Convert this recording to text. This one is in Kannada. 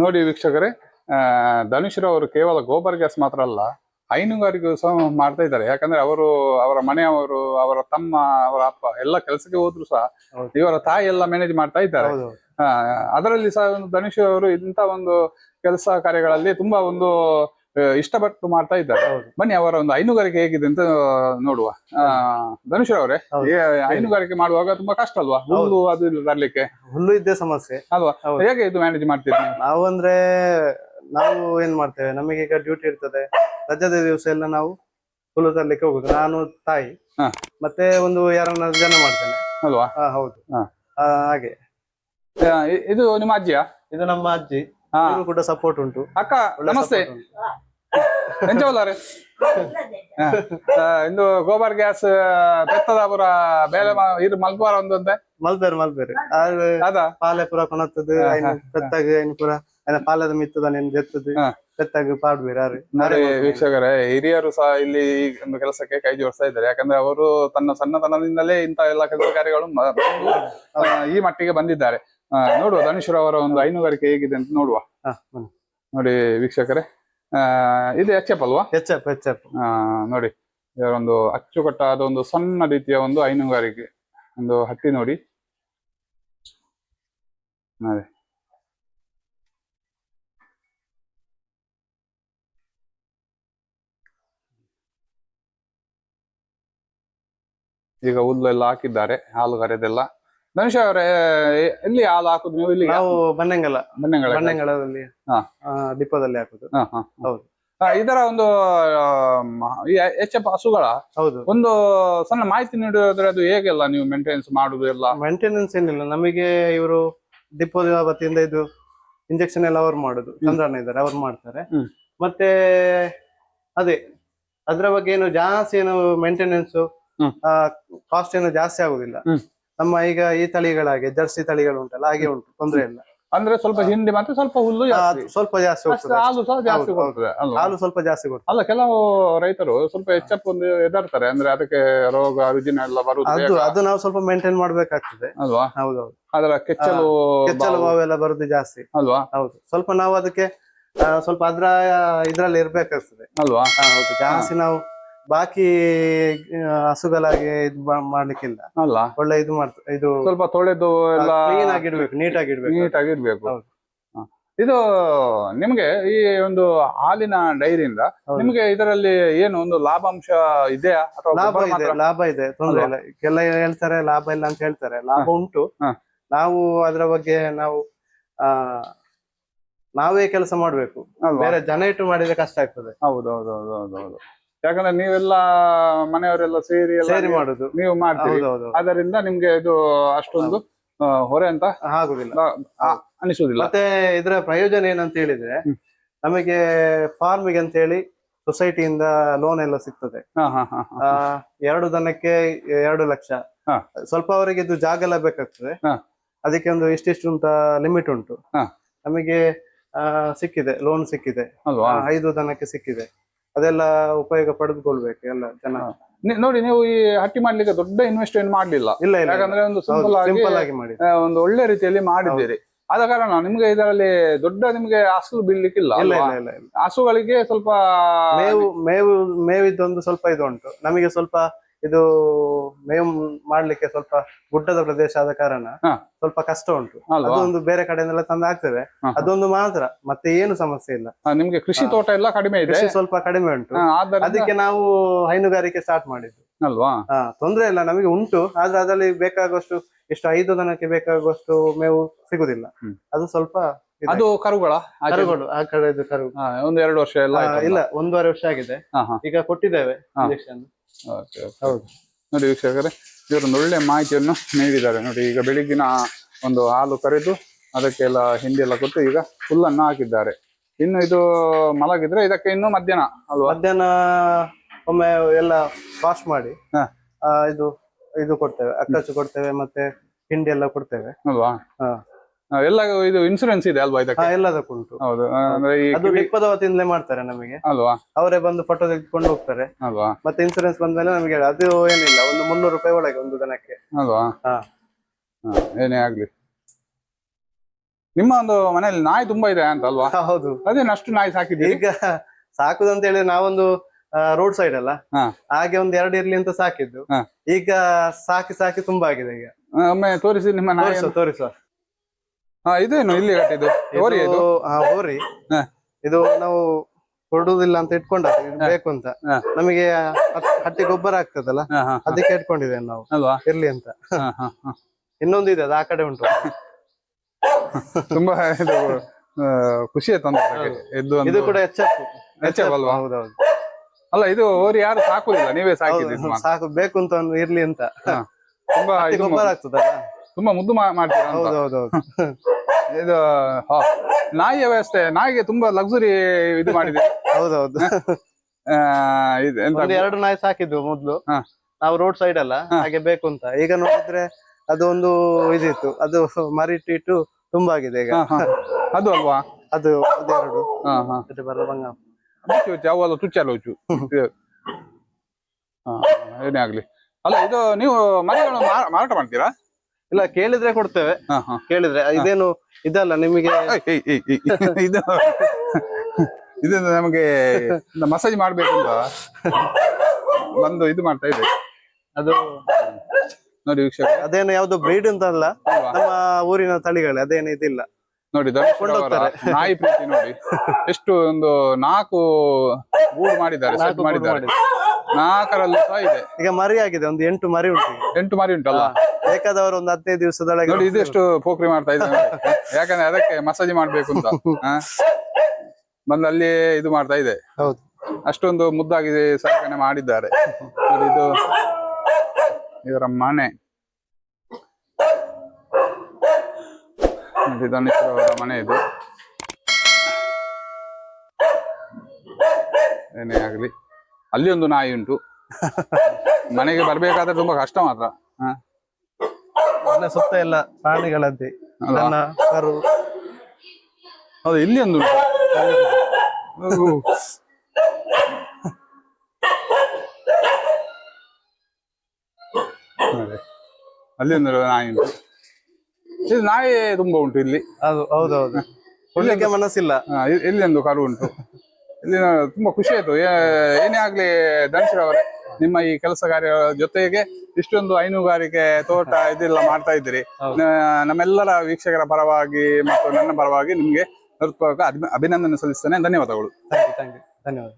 ನೋಡಿ ವೀಕ್ಷಕರೇ ಆ, ಧನುಷ್ ಅವರು ಕೇವಲ ಗೋಬರ್ ಗ್ಯಾಸ್ ಮಾತ್ರ ಅಲ್ಲ ಹೈನುಗಾರಿಕೆ ಸಹ ಮಾಡ್ತಾ ಇದ್ದಾರೆ. ಯಾಕಂದ್ರೆ ಅವರು ಅವರ ಮನೆಯವರು ಅವರ ತಮ್ಮ ಅವರ ಅಪ್ಪ ಎಲ್ಲ ಕೆಲಸಕ್ಕೆ ಹೋದ್ರು ಸಹ. ಇವರ ತಾಯಿ ಎಲ್ಲ ಮ್ಯಾನೇಜ್ ಮಾಡ್ತಾ ಇದ್ದಾರೆ. ಆ, ಅದರಲ್ಲಿ ಸಹ ಒಂದು ಧನುಷ್ ಅವರು ಇಂಥ ಒಂದು ಕೆಲಸ ಕಾರ್ಯಗಳಲ್ಲಿ ತುಂಬಾ ಒಂದು ಇಷ್ಟಪಟ್ಟು ಮಾಡ್ತಾ ಇದ್ದಾರೆ. ಹೌದು. ಬನ್ನಿ ಅವರ ಒಂದು ಹೈನುಗಾರಿಕೆ ಹೇಗಿದೆ ಅಂತ ನೋಡುವ. ಧನುಷ್ ಅವರೇ ಹೈನುಗಾರಿಕೆ ಮಾಡುವಾಗ ತುಂಬಾ ಕಷ್ಟ ಅಲ್ವಾ? ಹುಲ್ಲು ಅದು ಇದು ತರ್ಲಿಕ್ಕೆ ಹುಲ್ಲು ಇದ್ದೇ ಸಮಸ್ಯೆ. ಅಲ್ವಾ. ಹೇಗೆ ಇದು ಮ್ಯಾನೇಜ್ ಮಾಡ್ತೀವಿ ನಾವಂದ್ರೆ ನಾವು ಅಂದ್ರೆ ನಾವು ಏನ್ ಮಾಡ್ತೇವೆ? ನಮಗೆ ಈಗ ಡ್ಯೂಟಿ ಇರ್ತದೆ. ರಜದ ದಿವಸ ಎಲ್ಲ ನಾವು ಹುಲ್ಲು ತರ್ಲಿಕ್ಕೆ ಹೋಗುದು. ನಾನು ತಾಯಿ. ಮತ್ತೆ ಒಂದು ಯಾರನ್ನ ಜನ ಮಾಡ್ತೇನೆ. ಅಲ್ವಾ? ಹಾ ಹೌದು. ಹಾಗೆ. ಇದು ನಿಮ್ಮ ಅಜ್ಜಿಯಾ? ಇದು ನಮ್ಮ ಅಜ್ಜಿ. ಕೂಡ ಸಪೋರ್ಟ್ ಉಂಟು. ಅಕ್ಕ ನಮಸ್ತೆ. ಎಂಚವಲ್ಲಾರೆ ಇಂದು ಗೋಬರ್ ಗ್ಯಾಸ್ ಬೆತ್ತದಾಪುರ ಬೇಲೆ ಇದು ಮಲ್ಪುವಾರ ಒಂದು ಅಂತ. ಮಲ್ಪೇರು ಮಲ್ಪೇರು. ಅದ ಪಾಲೆ ಪುರ ಕೊನತ್ತದು ಪೆತ್ತಾಗ ಪುರ ಪಾಲದ ಮಿತ್ತದ ನೆನ್ ಜೆತ್ತದು. ಪೆತ್ತಾಗ ವೀಕ್ಷಕರೇ ಹಿರಿಯರು ಸಹ ಇಲ್ಲಿ ಒಂದು ಕೆಲಸಕ್ಕೆ ಕೈ ಜೋಡಿಸ್ತಾ ಇದ್ದಾರೆ. ಯಾಕಂದ್ರೆ ಅವರು ತನ್ನ ಸಣ್ಣತನದಿಂದಲೇ ಇಂತ ಎಲ್ಲ ಕೆಲಸ ಕಾರ್ಯಗಳು ಈ ಮಟ್ಟಿಗೆ ಬಂದಿದ್ದಾರೆ. ನೋಡುವ ಧನುಷ್ ಅವರ ಒಂದು ಹೈನುಗಾರಿಕೆ ಹೇಗಿದೆ ಅಂತ ನೋಡುವ. ನೋಡಿ ವೀಕ್ಷಕರೇ. ಇದು ಎಚ್ ಎಫ್ ಅಲ್ವಾ? ಹೆಚ್ಚಪ್ ಹೆಚ್ಚಪ್ ಆ, ನೋಡಿ ಇದರೊಂದು ಅಚ್ಚುಕಟ್ಟಾದ ಒಂದು ಸಣ್ಣ ರೀತಿಯ ಒಂದು ಹೈನುಗಾರಿಕೆ ಒಂದು ಹಟ್ಟಿ ನೋಡಿ. ನೋಡಿ. ಈಗ ಹುಲ್ಲು ಎಲ್ಲ ಹಾಕಿದ್ದಾರೆ ಹಾಲು ಕರೆದೆಲ್ಲ. ಧನುಷ್ ಅವರೇ ಎಲ್ಲಿ ಹಾಲು ಹಾಕುದು ನೀವು? ಇಲ್ಲಿ ನಾವು ಬನ್ನಂಗಲ. ಬನ್ನಂಗಲ್ಲದಲ್ಲಿ ಬನ್ನಂಗಳದಲ್ಲಿ ಹಾ. ಡಿಪೋದಲ್ಲಿ ಹಾಕುದು. ಹೌದು. ಇದರ ಒಂದು ಎಚ್ ಎಫ್ ಹಸುಗಳ ಹೌದು. ಒಂದು ಸಣ್ಣ ಮಾಹಿತಿ ನೀಡೋದ್ರೆ ಅದು ಹೇಗೆಲ್ಲ ನೀವು ಮೇಂಟೆನೆನ್ಸ್ ಮಾಡುದು ಎಲ್ಲ? ಮೇಂಟೆನೆನ್ಸ್ ಏನಿಲ್ಲ. ನಮಗೆ ಇವರು ಡಿಪೋದ ವತಿಯಿಂದ ಇದು ಇಂಜೆಕ್ಷನ್ ಎಲ್ಲ ಅವ್ರು ಮಾಡುದು. ಚಂದ್ರಣ್ಣ ಇದ್ದಾರೆ ಅವ್ರು ಮಾಡ್ತಾರೆ. ಮತ್ತೆ ಅದೇ ಅದ್ರ ಬಗ್ಗೆ ಏನು ಜಾಸ್ತಿ ಏನು ಮೇಂಟೆನೆನ್ಸ್. ಕಾಸ್ಟ್ ಏನು ಜಾಸ್ತಿ ಆಗುದಿಲ್ಲ. ನಮ್ಮ ಈಗ ಈ ತಳಿಗಳಾಗೆ ಜರ್ಸಿ ತಳಿಗಳು ಉಂಟಲ್ಲ ಹಾಗೆ ಉಂಟು ತೊಂದ್ರೆ ಇಲ್ಲ. ಅಂದ್ರೆ ಸ್ವಲ್ಪ ಹಿಂಡಿ ಮತ್ತೆ ಸ್ವಲ್ಪ ಹುಲ್ಲು ಜಾಸ್ತಿ. ಸ್ವಲ್ಪ ಜಾಸ್ತಿ ಹೋಗ್ತದೆ ಹಾಲು ಸಹ ಜಾಸ್ತಿ. ಕೊಡ್ತದೆ ಅಲ್ವಾ? ಹಾಲು ಸ್ವಲ್ಪ ಜಾಸ್ತಿ ಕೊಡ್ತದೆ. ಅಲ್ಲ ಕೆಲವು ರೈತರು ಸ್ವಲ್ಪ ಹೆಚ್ಚಪ್ಪ ಒಂದು ಎದರ್ತಾರೆ ಅಂದ್ರೆ ಅದಕ್ಕೆ ರೋಗ ರುಜಿನ ಎಲ್ಲ ಬರುದು ಅದು ನಾವು ಸ್ವಲ್ಪ ಮೇಂಟೈನ್ ಮಾಡ್ಬೇಕಾಗ್ತದೆ. ಅಲ್ವಾ? ಹೌದೌದು. ಅದರ ಕೆಚ್ಚಲು ಕೆಚ್ಚಲು ಬಾವು, ಬರುದು ಜಾಸ್ತಿ. ಅಲ್ವಾ? ಹೌದು. ಸ್ವಲ್ಪ ನಾವು ಅದಕ್ಕೆ ಆ, ಸ್ವಲ್ಪ ಅದ್ರ ಇದ್ರಲ್ಲಿ ಇರ್ಬೇಕಾಗ್ತದೆ. ಅಲ್ವಾ? ಹಾ, ಹೌದು. ಜಾಸ್ತಿ ನಾವು ಬಾಕಿ ಹಸುಗಳಾಗಿ ಇದು ಮಾಡ್ಲಿಕ್ಕಿಲ್ಲ. ಅಲ್ಲ. ಒಳ್ಳೆ ಇದು ಮಾಡ್ತಾರೆ ಇದು ಸ್ವಲ್ಪ ತೊಳೆದು ಎಲ್ಲ ಕ್ಲೀನ್ ಆಗಿ ಇಡ್ಬೇಕು ನೀಟಾಗಿ ಇಡ್ಬೇಕು. ನೀಟಾಗಿ. ಇದು ನಿಮ್ಗೆ ಈ ಒಂದು ಹಾಲಿನ ಡೈರಿಯಿಂದ. ನಿಮ್ಗೆ ಇದರಲ್ಲಿ ಏನು ಒಂದು ಲಾಭಾಂಶ ಇದೆಯಾ? ಅಥವಾ ಲಾಭ ಇದೆ ಲಾಭ ಇದೆ ತೊಂದ್ರೆ ಇಲ್ಲ. ಕೆಲ ಹೇಳ್ತಾರೆ ಲಾಭ ಇಲ್ಲ ಅಂತ ಹೇಳ್ತಾರೆ. ಲಾಭ ಉಂಟು. ನಾವು ಅದರ ಬಗ್ಗೆ ನಾವು ಆ ನಾವೇ ಕೆಲಸ ಮಾಡ್ಬೇಕು. ಬೇರೆ ಜನ ಇಟ್ಟು ಮಾಡಿದ್ರೆ ಕಷ್ಟ ಆಗ್ತದೆ. ಹೌದೌದು ಹೌದು ಹೌದು ಹೌದು ಹೌದು. ಯಾಕಂದ್ರೆ ನೀವೆಲ್ಲ ಮನೆಯವರೆಲ್ಲ ಸೇರಿ ಎಲ್ಲ ಸೇರಿ ಮಾಡುದು. ನೀವು ಮಾಡ್ತೀರಿ. ಹೌದೌದು ಅದರಿಂದ ನಿಮ್ಗೆ ಇದು ಅಷ್ಟೊಂದು ಆ, ಹೊರೆ ಅಂತ ಆಗುದಿಲ್ಲ. ಅನಿಸುದಿಲ್ಲ ಮತ್ತೆ ಇದರ ಪ್ರಯೋಜನ ಏನಂತ ಹೇಳಿದ್ರೆ. ನಮಗೆ ಫಾರ್ಮಿಗೆ ಅಂತ ಹೇಳಿ ಸೊಸೈಟಿಯಿಂದ ಲೋನ್ ಎಲ್ಲ ಸಿಗ್ತದೆ. ಹಾ ಹಾ ಹಾ ಹಾ. ಆ, ಎರಡು ದನಕ್ಕೆ ಎರಡು ಲಕ್ಷ. ಹಾ. ಸ್ವಲ್ಪ ಅವರಿಗೆ ಇದು ಜಾಗ ಎಲ್ಲ ಬೇಕಾಗ್ತದೆ. ಹಾ. ಅದಕ್ಕೆ ಒಂದು ಇಷ್ಟಿಷ್ಟು ಅಂತ ಲಿಮಿಟ್ ಉಂಟು. ಹಾ. ನಮಗೆ ಆ, ಸಿಕ್ಕಿದೆ ಲೋನ್ ಸಿಕ್ಕಿದೆ. ಅಲ್ವಾ? ಆ, ಐದು ದನಕ್ಕೆ ಸಿಕ್ಕಿದೆ. ಅದೆಲ್ಲ ಉಪಯೋಗ ಪಡೆದುಕೊಳ್ಬೇಕು ಎಲ್ಲ ಜನ. ನಿ- ನೋಡಿ ನೀವು ಈ ಹಟ್ಟಿ ಮಾಡ್ಲಿಕ್ಕೆ ದೊಡ್ಡ ಇನ್ವೆಸ್ಟ್ ಏನು ಮಾಡ್ಲಿಲ್ಲ. ಇಲ್ಲ ಇಲ್ಲ ಯಾಕಂದ್ರೆ ಒಂದು ಸಿಂಪಲ್ ಆಗಿ ಸಿಂಪಲ್ ಆಗಿ ಮಾಡಿ ಆ, ಒಂದು ಒಳ್ಳೆ ರೀತಿಯಲ್ಲಿ ಮಾಡಿದ್ದೀರಿ. ಆದ ಕಾರಣ ನಿಮ್ಗೆ ಇದರಲ್ಲಿ ದೊಡ್ಡ ನಿಮ್ಗೆ ಹಸು ಬೀಳ್ಲಿಕ್ಕಿಲ್ಲ ಇಲ್ಲ ಅಲ್ವಾ? ಇಲ್ಲ ಇಲ್ಲ ಇಲ್ಲ. ಹಸುಗಳಿಗೆ ಸ್ವಲ್ಪ ಮೇವು ಮೇವು ಮೇವಿದ್ದೊಂದು ಸ್ವಲ್ಪ ಇದು ಉಂಟು ನಮಗೆ ಸ್ವಲ್ಪ ಇದು ಮೇವು ಮಾಡ್ಲಿಕ್ಕೆ ಸ್ವಲ್ಪ ಗುಡ್ಡದ ಪ್ರದೇಶ ಆದ ಕಾರಣ ಹಾ. ಸ್ವಲ್ಪ ಕಷ್ಟ ಉಂಟು. ಅಲ್ವಾ? ಅದೊಂದು ಬೇರೆ ಕಡೆಯಿಂದೆಲ್ಲ ತಂದು ಹಾಕ್ತೇವೆ. ಹಾ, ಹಾ. ಅದೊಂದು ಮಾತ್ರ ಮತ್ತೆ ಏನು ಸಮಸ್ಯೆ ಇಲ್ಲ. ನಿಮ್ಗೆ ಕೃಷಿ ತೋಟ ಎಲ್ಲ ಕಡಿಮೆ ಇದೆ? ಕೃಷಿ ಸ್ವಲ್ಪ ಕಡಿಮೆ ಉಂಟು. ಆದ್ದರಿಂದ ಅದಕ್ಕೆ ನಾವು ಹೈನುಗಾರಿಕೆ ಸ್ಟಾರ್ಟ್ ಮಾಡಿದ್ದು. ಅಲ್ವಾ? ಹಾ ತೊಂದ್ರೆ ಇಲ್ಲ ನಮಗೆ ಉಂಟು. ಆದ್ರೆ ಅದರಲ್ಲಿ ಬೇಕಾಗುವಷ್ಟು ಎಷ್ಟು ಐದು ದನಕ್ಕೆ ಬೇಕಾಗುವಷ್ಟು ಮೇವು ಸಿಗುದಿಲ್ಲ. ಹ್ಮ್. ಅದು ಸ್ವಲ್ಪ. ಅದು ಕರುಗಳ? ಆಚೆ- ಕರುಗಳು ಆ ಕಡೆ ಕರು ಒಂದು ಎರಡು ವರ್ಷ ಎಲ್ಲ ಆಯ್ತಲ್ಲ? ಇಲ್ಲ ಒಂದೂವರೆ ವರ್ಷ ಆಗಿದೆ. ಹಾ, ಹಾ. ಈಗ ಕೊಟ್ಟಿದ್ದೇವೆ ಹಾ. Injection okay, okay. ನೋಡಿ ವೀಕ್ಷಕರೇ ಇವರು ಒಳ್ಳೆ ಮಾಹಿತಿಯನ್ನು ನೀಡಿದ್ದಾರೆ ನೋಡಿ ಈಗ ಬೆಳಿಗ್ಗಿನ ಒಂದು ಹಾಲು ಕರೆದು ಅದಕ್ಕೆಲ್ಲ ಹಿಂಡಿ ಎಲ್ಲ ಕೊಟ್ಟು ಈಗ ಹುಲ್ಲನ್ನು ಹಾಕಿದ್ದಾರೆ ಇನ್ನು ಇದು ಮಲಗಿದ್ರೆ ಇದಕ್ಕೆ ಇನ್ನು ಮಧ್ಯಾಹ್ನ ಅಲ್ವಾ ಮಧ್ಯಾಹ್ನ ಒಮ್ಮೆ ಎಲ್ಲ ವಾಶ್ ಮಾಡಿ ಹಾ. ಆ, ಇದು ಇದು ಕೊಡ್ತೇವೆ ಅಕ್ಕಚ್ಚು ಕೊಡ್ತೇವೆ ಮತ್ತೆ ಹಿಂಡಿ ಎಲ್ಲ ಕೊಡ್ತೇವೆ ಅಲ್ವಾ ಹಾ. ಎಲ್ಲ ಇದು ಇನ್ಸೂರೆನ್ಸ್ ಇದೆ ಅಲ್ವಾ ಇದಕ್ಕೆ? ಇದಕ್ಕೆ ಎಲ್ಲದಕ್ಕುಂಟು ಹೌದು ಅಂದ್ರೆ ಈ ಅದು ಡಿಪ್ಪದ ವತಿಯಿಂದಲೇ ಮಾಡ್ತಾರೆ ನಮಗೆ. ಅಲ್ವಾ? ಅವರೇ ಬಂದು ಫೋಟೋ ತೆಗೆದುಕೊಂಡು ಹೋಗ್ತಾರೆ. ಅಲ್ವಾ? ಮತ್ತೆ ಇನ್ಸೂರೆನ್ಸ್ ಬಂದ್ಮೇಲೆ ನಮಗೆ ಅದು ಏನಿಲ್ಲ ಒಂದು ಮುನ್ನೂರು ರೂಪಾಯಿ ಒಳಗೆ ಒಂದು ದನಕ್ಕೆ. ಅಲ್ವಾ? ಹಾ. ಹಾ, ಏನೇ ಆಗ್ಲಿ. ನಿಮ್ಮ ಒಂದು ಮನೆಯಲ್ಲಿ ನಾಯಿ ತುಂಬಾ ಇದೆ ಅಂತ ಅಲ್ವಾ? ಹೌದು. ಅದೇನು ಅಷ್ಟು ನಾಯಿ ಸಾಕಿದ್ವಿ ಈಗ ಸಾಕುದಂತ ಹೇಳಿ ನಾವೊಂದು ರೋಡ್ ಸೈಡ್ ಅಲ್ಲ? ಹಾಗೆ ಒಂದ್ ಎರಡು ಇರ್ಲಿ ಅಂತ ಸಾಕಿದ್ದು. ಈಗ ಸಾಕಿ ಸಾಕಿ ತುಂಬಾ ಆಗಿದೆ ಈಗ. ಒಮ್ಮೆ ತೋರಿಸಿ ನಿಮ್ಮ ನಾಯಿ ತೋರಿಸುವ. ಹಾ ಇದೇನು ಇಲ್ಲಿ ಕಟ್ಟಿದ್ದು ಓರಿ ಇದು ಹಾ, ಹೋರಿ. ಹಾ. ಇದು ನಾವು ಕೊಡುದಿಲ್ಲ ಅಂತ ಇಟ್ಕೊಂಡದ್ದು. ಇದು ಬೇಕು ಅಂತ. ಹಾ. ನಮಗೆ ಹಟ್ಟಿ ಗೊಬ್ಬರ ಆಗ್ತದಲ್ಲ? ಹಾ, ಹಾ, ಹಾ. ಅದಕ್ಕೆ ಇಟ್ಕೊಂಡಿದ್ದೇವೆ ನಾವು. ಅಲ್ವಾ? ಇರ್ಲಿ ಅಂತ. ಹಾ, ಹಾ, ಹಾ. ಇನ್ನೊಂದು ಇದೆ ಅದು ಆ ಕಡೆ ಉಂಟು. ತುಂಬಾ ಇದು ಆ, ಖುಷಿ ಆಯ್ತು ಅಂತ. ಇದು ಒಂದು- ಕೂಡ HF ಅಲ್ವಾ? ಹೌದೌದು ಅಲ್ಲ ಇದು ಓರಿ ಯಾರು ಸಾಕುದಿಲ್ಲ ನೀವೇ ಸಾಕಿದ್ರಿ ಹೌದು, ಸಾಕು ಬೇಕು ಅಂತ ಒಂದು ಇರ್ಲಿ ಅಂತ. ತುಂಬಾ ಹಟ್ಟಿ ಇದು ಗೊಬ್ಬರ ಆಗ್ತದಲ್ಲ? ತುಂಬಾ ಮುದ್ದು ಮಾಡ್ತೀರಾ ಅಂತ. ಹೌದೌದೌದು. ಇದು ಹಾ. ನಾಯಿಯ ವ್ಯವಸ್ಥೆ ನಾಯಿಗೆ ತುಂಬಾ ಲಕ್ಸುರಿ ಇದು ಮಾಡಿದೆ ಹೌದೌದು. ಆ, ಇದು ಎಂತ ಒಂದು ಎರಡು ನಾಯಿ ಸಾಕಿದ್ವು ಮೊದ್ಲು. ಹಾ. ನಾವು ರೋಡ್ ಸೈಡ್ ಅಲ್ಲ ಹಾಗೆ ಬೇಕು ಅಂತ. ಈಗ ನೋಡಿದ್ರೆ ಅದು ಒಂದು ಇದಿತ್ತು ಅದು ಮರಿಟಿಟ್ಟು ತುಂಬಾ ಆಗಿದೆ ಈಗ. ಹಾ, ಹಾ. ಅದು ಅಲ್ವಾ? ಅದು ಎರಡು ಹಾ ಹಾ. ಮತ್ತೆ ಅವೆಲ್ಲ ಹಾ ಏನೇ ಆಗ್ಲಿ. ಅಲ್ಲ ಇದು ನೀವು ಮರಿಗಳನ್ನು ಮಾರ- ಮಾರಾಟ ಮಾಡ್ತೀರಾ? ಇಲ್ಲ ಕೇಳಿದ್ರೆ ಕೊಡ್ತೇವೆ. ಹಾ ಹಾ. ಕೇಳಿದ್ರೆ. ಇದೇನು ಇದಲ್ಲ ನಿಮಗೆ ಇದು ಇದು ನಮಗೆ ಮಸಾಜ್ ಮಾಡ್ಬೇಕು ಅಂತ ಬಂದು ಇದು ಮಾಡ್ತಾ ಇದೆ. ಅದು ನೋಡಿ ವೀಕ್ಷಕ ಅದೇನು ಯಾವ್ದು ಬ್ರೀಡ್ ಅಂತ ಅಲ್ಲ ನಮ್ಮ ಊರಿನ ತಳಿಗಳೇ ಅದೇನು ಇದಿಲ್ಲ. ನೋಡಿ ನಾಯಿ ಪ್ರೀತಿ ನೋಡಿ. ಎಷ್ಟು ಒಂದು ನಾಲ್ಕು ಗೂಡು ಮಾಡಿದ್ದಾರೆ. ಮಾಡಿದ್ದಾರೆ. ನಾಲ್ಕರಲ್ಲೂ ಸಹ ಇದೆ. ಈಗ ಮರಿ ಆಗಿದೆ ಒಂದು ಎಂಟು ಮರಿ ಉಂಟು ಈಗ. ಎಂಟು ಮರಿ ಉಂಟಲ್ಲ? ಬೇಕಾದವರು ಒಂದು ಹದಿನೈದು ದಿವಸದೊಳಗೆ ನೋಡಿ ಇದೆಷ್ಟು ಪೋಖ್ರಿ ಮಾಡ್ತಾ ಇದ್ದಾರೆ. ಯಾಕಂದ್ರೆ ಅದಕ್ಕೆ ಮಸಾಜ್ ಮಾಡ್ಬೇಕು ಅಂತ. ಹಾ? ಬಂದು ಅಲ್ಲಿ ಇದು ಮಾಡ್ತಾ ಇದೆ. ಹೌದು. ಅಷ್ಟೊಂದು ಮುದ್ದಾಗಿ ಸಾಗಣೆ ಮಾಡಿದ್ದಾರೆ. ನೋಡಿ ಇದು ಇವರ ಮನೆ. ನೋಡಿ ಅವರ ಮನೆ ಇದು. ಏನೇ ಆಗ್ಲಿ. ಅಲ್ಲಿ ಒಂದು ನಾಯಿ ಉಂಟು. ಮನೆಗೆ ಬರ್ಬೇಕಾದ್ರೆ ತುಂಬಾ ಕಷ್ಟ ಮಾತ್ರ. ಹ. ಸುತ್ತ ಎಲ್ಲ ಪ್ರಾಣಿಗಳಂತೆ. ಅಲ್ವಾ? ನನ್ನ ಕರು. ಹೌದು ಇಲ್ಲಿ ಒಂದು ಉಂಟು. ಓ. ನೋಡಿ. ಅಲ್ಲಿ ಒಂದು ನಾಯಿ ಉಂಟು. ಇದು ನಾಯಿ ತುಂಬಾ ಉಂಟು ಇಲ್ಲಿ. ಅದು ಹೌದೌದು. ಕೊಡ್ಲಿಕ್ಕೆ ಮನಸ್ಸಿಲ್ಲ. ಎಲ್ಲಿ ಇ- ಇಲ್ಲಿ ಒಂದು ಕರು ಉಂಟು. ತುಂಬಾ ಖುಷಿ ಆಯ್ತು. ಏನೇ ಆಗ್ಲಿ ಧನುಶ್ರ ಅವರೇ ನಿಮ್ಮ ಈ ಕೆಲಸ ಕಾರ್ಯ ಜೊತೆಗೆ ಇಷ್ಟೊಂದು ಹೈನುಗಾರಿಕೆ ತೋಟ ಇದೆಲ್ಲ ಮಾಡ್ತಾ ಇದ್ದೀರಿ. ನಮ್ಮೆಲ್ಲರ ವೀಕ್ಷಕರ ಪರವಾಗಿ ಮತ್ತು ನನ್ನ ಪರವಾಗಿ ನಿಮ್ಗೆ ಹೃತ್ಪೂರ್ವಕ ಅಭಿನಂದನೆ ಸಲ್ಲಿಸ್ತೇನೆ. ಧನ್ಯವಾದಗಳು. ಥ್ಯಾಂಕ್ ಯು ಥ್ಯಾಂಕ್ ಯು ಧನ್ಯವಾದ.